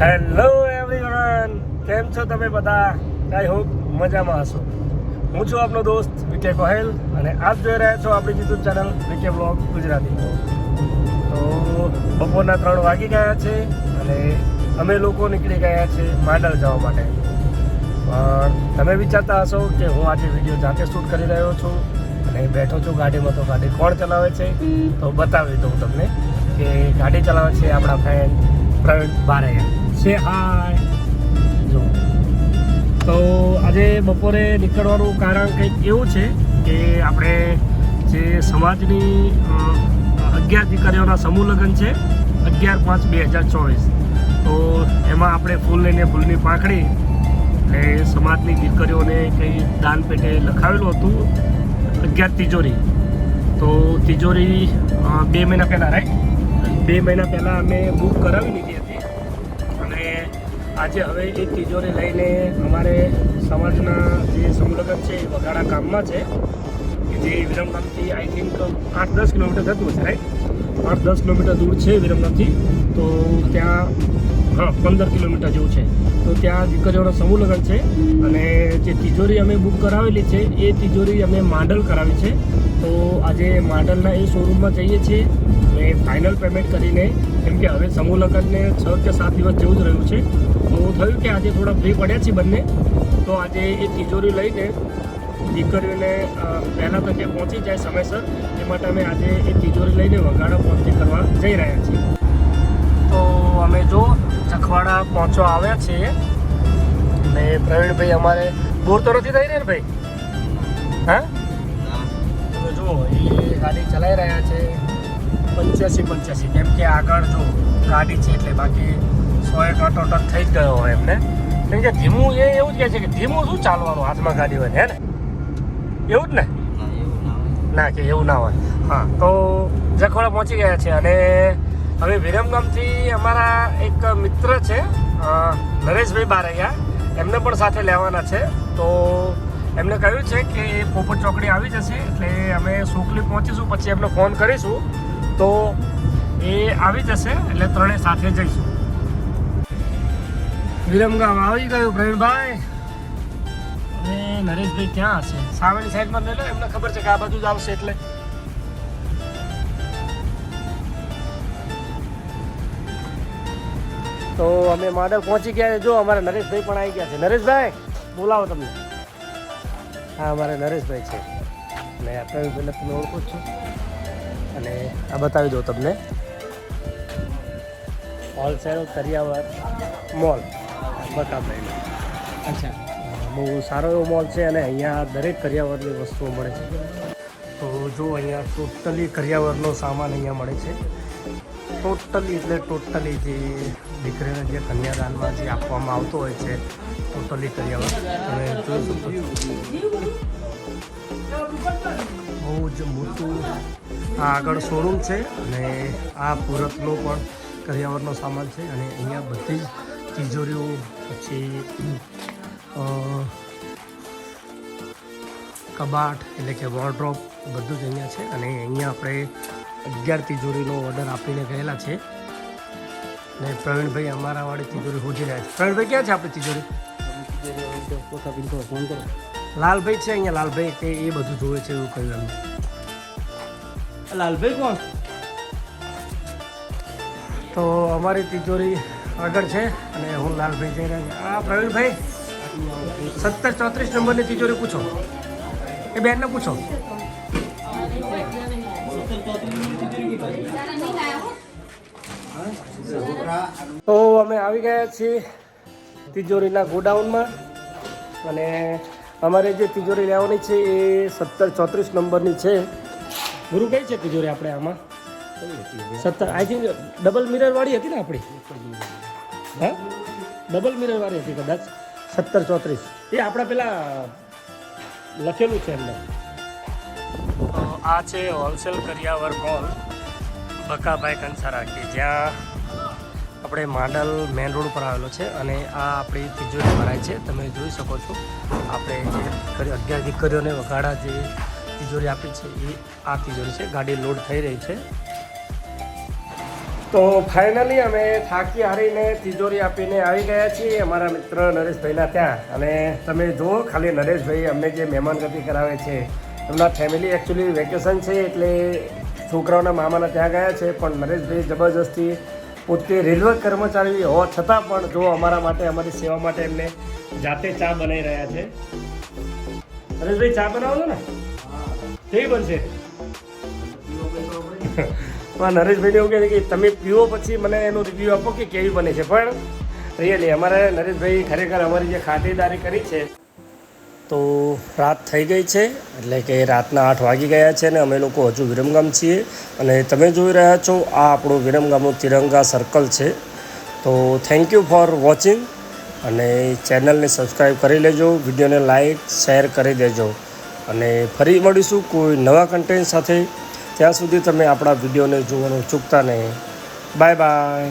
Hello everyone કેમ છો તમે બધા? આઈ હોપ મજામાં હશો. હું છું આપનો દોસ્ત વિકે ગોહેલ અને આપ જોઈ રહ્યા છો આપણી YouTube channel VK blog Gujarati. તો બપોરના ત્રણ વાગી ગયા છે અને અમે લોકો નીકળી ગયા છે માંડલ જવા માટે. પણ તમે વિચારતા હશો કે હું આજે વીડિયો જાતે શૂટ કરી રહ્યો છું અને બેઠો છું ગાડીમાં તો ગાડી કોણ ચલાવે છે? તો બતાવી દઉં તમને કે ગાડી ચલાવે છે આપણા ફ્રેન્ડ પ્રવીણ બારૈયા. છે હાય જો. તો આજે બપોરે નીકળવાનું કારણ કંઈક એવું છે કે આપણે જે સમાજની અગિયાર દીકરીઓના સમૂહ લગ્ન છે, અગિયાર પાંચ બે હજાર ચોવીસ. તો એમાં આપણે ફૂલ લઈને ફૂલની પાંખડી એટલે સમાજની દીકરીઓને કંઈ દાન પેટે લખાવેલું હતું, અગિયાર તિજોરી. તો તિજોરી બે મહિના પહેલાં રાઈટ બે મહિના પહેલાં અમે બુક કરાવી લીધી હતી. આજે હવે એ તિજોરી લઈને અમારે સમાજના જે સમૂહલગ્ન છે એ વઘાડા ગામમાં છે, કે જે વિરમગામથી આઈ થિંક આઠ દસ કિલોમીટર થતું હશે રાઈટ આઠ દસ કિલોમીટર દૂર છે વિરમગામથી, તો ત્યાં, હા, પંદર કિલોમીટર જેવું છે. તો ત્યાં દીકરીઓનો સમૂહ લગ્ન છે અને જે તિજોરી અમે બુક કરાવેલી છે, એ તિજોરી અમે માંડલ કરાવી છે. તો આજે માંડલના એ શોરૂમમાં જઈએ છીએ. મેં ફાઇનલ પેમેન્ટ કરીને, કેમ કે હવે સમૂહ લગ્નને છ કે સાત દિવસ જેવું જ રહ્યું છે, તો થયું કે આજે થોડા ફ્રી પડ્યા છીએ બંને. તો આજે એ તિજોરી લઈને દીકરીઓને પહેલાં તકે પહોંચી જાય સમયસર. એ માટે અમે આજે એ તિજોરી લઈને વઘાડા પહોંચી કરવા જઈ રહ્યા છીએ. તો અમે જો ચખવાડા પહોંચવા આવ્યા છીએ. ને પ્રવીણભાઈ અમારે બોર તો નથી થઈ ને ભાઈ? હા? તમે જુઓ, એ ગાડી ચલાવી રહ્યા છે. પંચ્યાસી પંચ્યાસી. કેમ કે આગળ જો ગાડી છે એટલે બાકી સો એક આટો ટચ થઈ જ ગયો હોય એમને. કેમ કે ધીમું એ એવું જ કહે છે કે ધીમું શું ચાલવાનું હાથમાં ગાડી હોય હે ને? એવું જ ને? ના કે એવું ના હોય. હા તો જખોડા પહોંચી ગયા છે અને હવે વિરમગામથી અમારા એક મિત્ર છે નરેશભાઈ બારૈયા. એમને પણ સાથે લેવાના છે. તો એમને કહ્યું છે કે પોપટ ચોકડી આવી જશે એટલે અમે સુખલી પહોંચીશું પછી એમને ફોન કરીશું. તો એ આવી જશે એટલે ત્રણે સાથે જઈશું. વિરમગામ આવી ગયું પ્રવીણભાઈ. અને નરેશભાઈ ક્યાં હશે? સામેની સાઈડમાં લઈ લો એમને ખબર છે કે આ બાજુ જ આવશે એટલે. તો અમે માડલ પહોંચી ગયા જો, અમારા નરેશભાઈ પણ આવી ગયા છે. નરેશભાઈ, બોલાવો તમને. હા, અમારા નરેશભાઈ છે. આ પ્રવીણભાઈને તમે ઓળખો છો. અને આ બતાવી દો તમને. હોલસેલ કરિયાવર મોલ. બકાભાઈનો અચ્છા. બહુ સારો એવો મોલ છે અને અહીંયા દરેક કરિયાવરની વસ્તુઓ મળે છે. તો જો અહીંયા ટોટલી કરિયાવરનો સામાન અહીંયા મળે છે. ટોટલી એટલે ટોટલી જે દીકરીને જે કન્યાદાનમાં જે આપવામાં આવતો હોય છે ટોટલી કરિયાવર તમે જોઈ શકો બહુ જ મોટું આ આગળ શોરૂમ છે અને આ પૂરતનો પણ કરિયાવરનો સામાન છે અને અહીંયા બધી જ તિજોરીઓ પછી કબાટ એટલે કે વોર્ડ્રોપ બધું જ અહીંયા છે અને અહીંયા આપણે અગિયાર તિજોરીનો ઓર્ડર આપીને ગયેલા છે. ને પ્રવીણભાઈ અમારા વાળી તિજોરી હોજી રહ્યા છે. પ્રવીણભાઈ ક્યાં છે આપણી તિજોરી? લાલભાઈ છે અહીંયા લાલભાઈ કે એ બધું જોવે છે એવું કહ્યું એમને. લાલભાઈ કોણ? તો અમારી તિજોરી આગળ છે અને હું લાલભાઈ જઈ રહ્યા આ પ્રવીણભાઈ સત્તર ચોત્રીસ નંબરની તિજોરી પૂછો. એ બેનને પૂછો. તો અમે આવી ગયા છીએ તિજોરીના ગોડાઉનમાં અને અમારે જે તિજોરી લેવાની છે એ સત્તર ચોત્રીસ નંબરની છે. ગુરુ કઈ છે તિજોરી આપણે આમાં સત્તર આઈ થિંક ડબલ મિરર વાળી હતી ને આપણી? હા? ડબલ મિરર વાળી હતી કદાચ. સત્તર ચોત્રીસ. એ આપણા પેલા લખેલું છે એમને. આ છે હોલસેલ કરિયાવર મોલ, બકાભાઈ કંસારા કે જ્યાં આપણે માંડલ મેન રોડ ઉપર આવેલો છે અને આ આપણી તિજોરી ભરાય છે. તમે જોઈ શકો છો. આપણે જે અગિયાર દીકરીઓને વગાડા જે તિજોરી આપી છે, એ આ તિજોરી છે. ગાડી લોડ થઈ રહી છે. તો ફાઇનલી અમે થાકી હારીને તિજોરી આપીને આવી ગયા છીએ. અમારા મિત્ર નરેશભાઈના ત્યાં. અને તમે જુઓ, ખાલી નરેશભાઈ અમને જે મહેમાનગતિ કરાવે છે, એમના ફેમિલી એકચ્યુઅલી વેકેશન છે, એટલે છોકરાઓના મામાના ત્યાં ગયા છે. પણ નરેશભાઈ જબરજસ્તી પોતે રેલવે કર્મચારી હોવા છતાં પણ જો અમારા માટે, અમારી સેવા માટે એમને જાતે ચા બનાવી રહ્યા છે. નરેશભાઈ, ચા બનાવો ને? કેવી બનશે. નરેશભાઈને એવું કહે છે કે તમે પીવો પછી મને એનો રિવ્યૂ આપો કે કેવી બને છે. પણ રિયલી અમારે નરેશભાઈ ખરેખર અમારી જે ખાતેદારી કરી છે, તો રાત થઈ ગઈ છે, એટલે કે રાતના આઠ વાગી ગયા છે અને અમે લોકો હજુ વિરમગામ છીએ. અને તમે જોઈ રહ્યા છો, આ આપણું વિરમગામનો તિરંગા સર્કલ છે. તો થેન્ક યુ ફોર વોચિંગ અને ચેનલને સબસ્ક્રાઈબ કરી લેજો, વિડીયોને લાઈક શેર કરી દેજો. અને ફરી મળીશું કોઈ નવા કન્ટેન્ટ સાથે. ત્યાં સુધી તમે આપણા વિડીયોને જોવાનું ચૂકતા નહીં. Bye bye